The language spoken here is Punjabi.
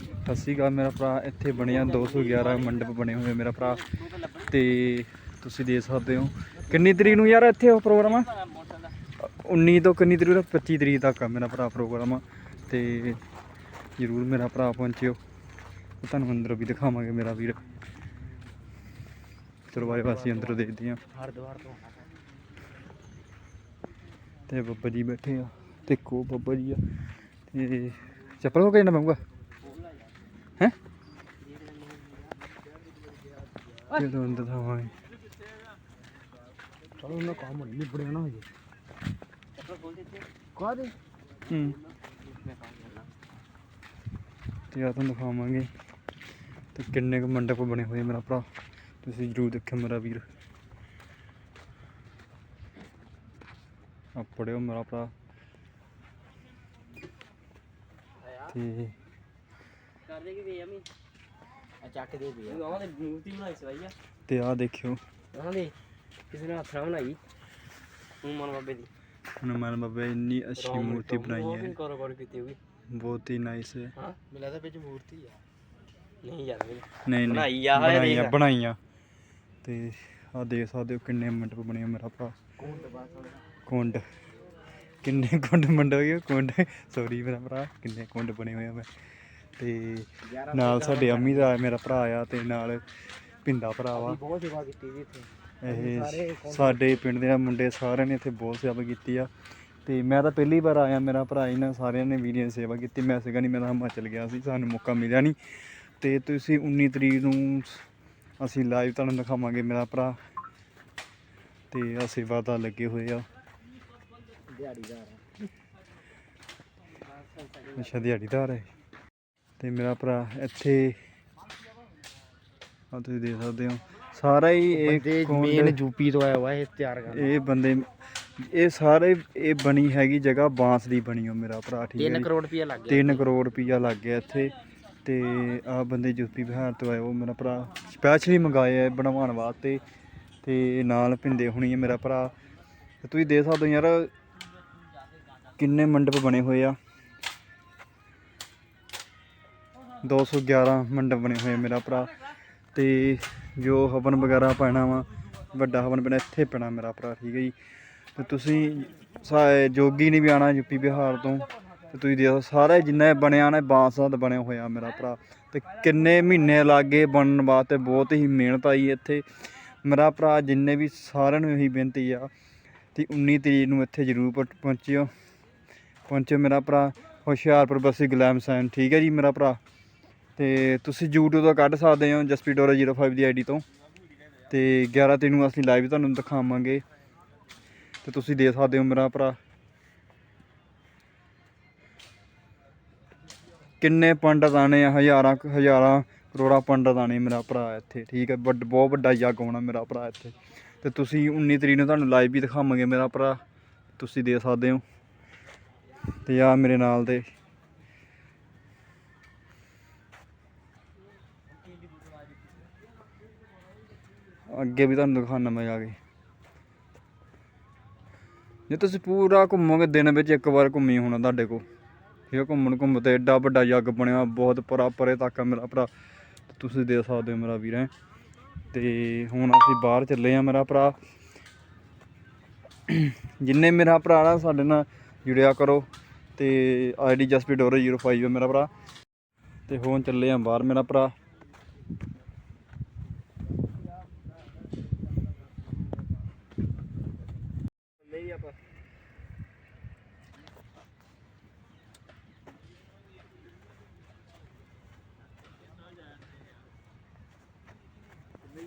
ਸਤਿ ਸ਼੍ਰੀ ਅਕਾਲ, ਮੇਰਾ ਭਰਾ ਇੱਥੇ ਬਣਿਆ 211 ਮੰਡਪ ਬਣੇ ਹੋਏ ਮੇਰਾ ਭਰਾ। ਤੇ ਤੁਸੀਂ ਦੇ ਸਕਦੇ ਹੋ। ਕਿੰਨੀ ਤਰੀਕ ਨੂੰ ਯਾਰ ਇੱਥੇ ਉਹ ਪ੍ਰੋਗਰਾਮ ਆ? 19 ਤੋਂ ਕਿੰਨੀ ਤਰੀਕ ਤੱਕ? 25 ਤਰੀਕ ਤੱਕ ਆ ਮੇਰਾ ਭਰਾ ਪ੍ਰੋਗਰਾਮ ਆ। ਤੇ ਜਰੂਰ ਮੇਰਾ ਭਰਾ ਪਹੁੰਚਿਓ। ਤੁਹਾਨੂੰ ਅੰਦਰ ਵੀ ਦਿਖਾਵਾਂਗੇ ਮੇਰਾ ਵੀਰ। ਚਲੋ ਬਾਈ ਵਾਸੀ ਅੰਦਰ ਦੇਖਦੇ ਆ ਹਰਦੁਆਰ ਤੋਂ ਤੇ ਬੱਬਾ ਜੀ ਬੈਠੇ ਆ। ਤੇ ਕੋ ਬੱਬਾ ਜੀ ਆ। ਤੇ ਚੱਪਲ ਹੋ ਕੇ ਨਾ ਪਾਉਂਗਾ ਹੈ? ਜਦੋਂ ਅੰਦਰ ਥਾਵਾਂਗੇ ਚਲੋ ਉਹਨਾਂ ਕੰਮ ਨਹੀਂ ਨਿਬੜਿਆ ਨਾ ਹਜੇ। ਕਾਹਦੇ ਹੂੰ। ਤੇ ਆ ਤੁਹਾਨੂੰ ਦਿਖਾਵਾਂਗੇ। ਤੇ ਕਿੰਨੇ ਕੁ ਮੰਡਪ ਬਣੇ ਹੋਏ ਮੇਰਾ ਭਰਾ। ਤੁਸੀਂ ਜਰੂਰ ਦੇਖਿਓ ਮੇਰਾ ਵੀਰ। ਆ ਪੜਿਓ ਮੇਰਾ ਭਰਾ। ਤੇ ਕਰ ਦੇ ਕੀ ਵੇ ਅਮੀ ਆ ਚੱਕ ਦੇ ਵੀ ਉਹਨਾਂ ਨੇ ਮੂਰਤੀ ਬਣਾਈ ਸਵਾਈ ਆ। ਤੇ ਆ ਦੇਖਿਓ। ਉਹਨਾਂ ਦੇ ਕਿਸੇ ਨੇ ਹੱਥ ਨਾਲ ਬਣਾਈ। ਹਨੂਮਾਨ ਬਾਬੇ ਦੀ। ਹਨੂਮਾਨ ਬਾਬਾ ਇੰਨੀ ਅੱਛੀ ਮੂਰਤੀ ਬਣਾਈ ਹੈ। ਕੀਤੀ ਹੋਈ। ਬਹੁਤ ਹੀ ਨਾਈਸ ਹੈ? ਹਾਂ ਮਿਲਾ ਤਾਂ ਵਿੱਚ ਮੂਰਤੀ ਆ। ਨਹੀਂ ਯਾਰ। ਨਹੀਂ। ਨਹੀਂ ਬਣਾਈ ਆ, ਤੇ ਆ ਦੇਖ। ਸਕਦੇ ਹੋ ਕਿੰਨੇ ਮੰਡਪ ਬਣੇ ਮੇਰਾ ਭਰਾ। ਕੁੰਡ। ਕਿੰਨੇ ਕੁੰਡ ਮੰਡ ਹੋਏ ਕੁੰਡ। ਸੌਰੀ ਮੇਰਾ ਭਰਾ ਕਿੰਨੇ ਕੁੰਡ ਬਣੇ ਹੋਏ ਆ ਮੈਂ। ਤੇ ਨਾਲ ਸਾਡੇ ਅੰਮੀ ਦਾ ਮੇਰਾ ਭਰਾ ਆ ਤੇ ਨਾਲ ਪਿੰਡਾ ਭਰਾ ਵਾ। ਬਹੁਤ ਸੇਵਾ ਕੀਤੀ ਜੀ ਇੱਥੇ। ਇਹ ਸਾਡੇ ਪਿੰਡ ਦੇ ਮੁੰਡੇ ਸਾਰਿਆਂ ਨੇ ਇੱਥੇ ਬਹੁਤ ਸੇਵਾ ਕੀਤੀ ਆ। ਤੇ ਮੈਂ ਤਾਂ ਪਹਿਲੀ ਵਾਰ ਆਇਆ ਮੇਰਾ ਭਰਾ ਇਹਨਾਂ ਸਾਰਿਆਂ ਨੇ ਵੀਡੀਓ ਸੇਵਾ ਕੀਤੀ। ਮੈਂ ਸੀਗਾ ਨਹੀਂ ਮੈਂ ਤਾਂ ਹਿਮਾਚਲ ਗਿਆ ਸੀ ਸਾਨੂੰ ਮੌਕਾ ਮਿਲਿਆ ਨਹੀਂ ਤੇ ਤੁਸੀਂ 19 ਤਰੀਕ ਨੂੰ ਅਸੀਂ ਲਾਈਵ ਤੁਹਾਨੂੰ ਦਿਖਾਵਾਂਗੇ ਮੇਰਾ ਭਰਾ। ਤੇ ਆ ਸੇਵਾ ਤਾਂ ਲੱਗੇ ਹੋਏ ਆ। ਦਿਹਾੜੀਦਾਰ ਅੱਛਾ ਦਿਹਾੜੀਦਾਰ ਹੈ ਤੇ ਮੇਰਾ ਭਰਾ ਇੱਥੇ ਆ ਤੁਸੀਂ ਦੇਖ ਸਕਦੇ ਹੋ ਸਾਰਾ ਹੀ ਇਹ ਮੇਨ ਯੂਪੀ ਤੋਂ ਆਇਆ ਹੋਇਆ ਇਹ ਤਿਆਰ ਕਰਨ ਇਹ ਬੰਦੇ ਇਹ ਸਾਰੇ ਇਹ ਬਣੀ ਹੈਗੀ ਜਗ੍ਹਾ ਬਾਂਸ ਦੀ ਬਣੀ ਹੋ ਮੇਰਾ ਭਰਾ ਠੀਕ ਹੈ 3 ਜੀ। ਕਰੋੜ ਰੁਪਇਆ ਲੱਗ ਗਿਆ। 3 ਕਰੋੜ ਰੁਪਈਆ ਲੱਗ ਗਿਆ ਇੱਥੇ ਤੇ ਆ ਬੰਦੇ ਯੂਪੀ ਬਿਹਾਰ ਤੋਂ ਆਏ ਉਹ ਮੇਰਾ ਭਰਾ ਸਪੈਸ਼ਲੀ ਮੰਗਾਏ ਆ ਬਣਵਾਉਣ ਵਾਸਤੇ ਤੇ ਨਾਲ ਪਿੰਦੇ ਹੋਣੀ ਹੈ ਮੇਰਾ ਭਰਾ। ਤੁਸੀਂ ਦੇਖ ਸਕਦੇ ਹੋ ਯਾਰ ਕਿੰਨੇ ਮੰਡਪ ਬਣੇ ਹੋਏ ਆ। 211 ਮੰਡਪ ਬਣੇ ਹੋਏ ਮੇਰਾ ਭਰਾ ਤੇ ਜੋ ਹਵਨ ਵਗੈਰਾ ਪੈਣਾ ਵਾ, ਵੱਡਾ ਹਵਨ ਪੈਣਾ, ਇੱਥੇ ਪੈਣਾ ਮੇਰਾ ਭਰਾ, ਠੀਕ ਹੈ ਜੀ। ਤੇ ਤੁਸੀਂ ਸਾ- ਜੋਗੀ ਨੇ ਵੀ ਆਣਾ ਯੂਪੀ ਬਿਹਾਰ ਤੋਂ, ਤੇ ਤੁਸੀਂ ਦੇਖੋ ਸਾਰੇ ਜਿੰਨਾ ਬਣਿਆ ਨਾ, ਇਹ ਬਾਂਸ ਦਾ ਬਣਿਆ ਹੋਇਆ ਮੇਰਾ ਭਰਾ। ਤੇ ਕਿੰਨੇ ਮਹੀਨੇ ਲੱਗੇ ਬਣਨ ਵਾਸਤੇ ਬਹੁਤ ਹੀ ਮਿਹਨਤ ਆਈ ਇੱਥੇ। ਮੇਰਾ ਭਰਾ ਜਿੰਨੇ ਵੀ ਸਾਰਿਆਂ ਨੂੰ ਇਹੀ ਬੇਨਤੀ ਆ ਤੇ 19 ਤਰੀਕ ਨੂੰ ਇੱਥੇ ਜ਼ਰੂਰ ਪਹੁੰ- ਪਹੁੰਚਿਓ। ਪਹੁੰਚਿਓ ਮੇਰਾ ਭਰਾ, ਹੁਸ਼ਿਆਰਪੁਰ ਬਸੀ ਗੁਲਾਮ ਸੈਨ, ਠੀਕ ਹੈ ਜੀ ਮੇਰਾ ਭਰਾ। ਤੇ ਤੁਸੀਂ YouTube ਤੋਂ ਕੱਢ ਸਕਦੇ ਹੋ ਜਸਪੀਟ ਡੋਰਾ 05 ਦੀ ਆਈਡੀ ਤੋਂ। ਤੇ 11 ਤਰੀਕ ਨੂੰ ਅਸੀਂ ਲਾਈਵ ਤੁਹਾਨੂੰ ਦਿਖਾਵਾਂਗੇ। ਤੇ ਤੁਸੀਂ ਦੇ ਸਕਦੇ ਹੋ ਮੇਰਾ ਭਰਾ। ਕਿੰਨੇ ਪੰਡਤ ਆਣੇ ਆ, ਹਜ਼ਾਰਾਂ ਕੁ- ਹਜ਼ਾਰਾਂ ਕਰੋੜਾਂ ਪੰਡਤ ਆਣੇ ਮੇਰਾ ਭਰਾ ਇੱਥੇ, ਠੀਕ ਹੈ? ਵੱਡ, ਬਹੁਤ ਵੱਡਾ ਯੱਗ ਹੋਣਾ ਮੇਰਾ ਭਰਾ ਇੱਥੇ। ਤੇ ਤੁਸੀਂ 19 ਤਰੀਕ ਨੂੰ ਤੁਹਾਨੂੰ ਲਾਈਵ ਵੀ ਦਿਖਾਵਾਂਗੇ ਮੇਰਾ ਭਰਾ। ਤੁਸੀਂ ਦੇ ਸਕਦੇ ਹੋ। ਤੇ ਆ ਮੇਰੇ ਨਾਲ ਦੇ। ਅੱਗੇ ਵੀ ਤੁਹਾਨੂੰ ਦਿਖਾਉਣਾ ਮੈਂ ਜਾ ਕੇ। ਜੇ ਤੁਸੀਂ ਪੂਰਾ ਘੁੰਮੋਗੇ ਦਿਨ ਵਿੱਚ, ਇੱਕ ਵਾਰ ਘੁੰਮੀ ਹੋਣਾ ਤੁਹਾਡੇ ਕੋਲ। ਠੀਕ ਹੈ ਘੁੰਮਣ ਘੁੰਮ ਤੇ ਐਡਾ ਵੱਡਾ ਯੱਗ ਬਣਿਆ, ਬਹੁਤ ਪਰਾ ਪਰੇ ਤੱਕ ਆ ਮੇਰਾ ਭਰਾ, ਤੁਸੀਂ ਦੇ ਸਕਦੇ ਹੋ ਮੇਰਾ ਵੀਰ ਹੈ। ਤੇ ਹੁਣ ਅਸੀਂ ਬਾਹਰ ਚੱਲੇ ਆ ਮੇਰਾ ਭਰਾ। ਜਿੰਨੇ ਮੇਰਾ ਭਰਾ ਨਾ ਸਾਡੇ ਨਾਲ ਜੁੜਿਆ ਕਰੋ ਤੇ ਆਈਡੀ ਜਸਪੀ ਡੋਰੇ 05 ਹੈ ਮੇਰਾ ਭਰਾ। ਤੇ ਹੁਣ ਚੱਲੇ ਆ ਬਾਹਰ ਮੇਰਾ ਭਰਾ।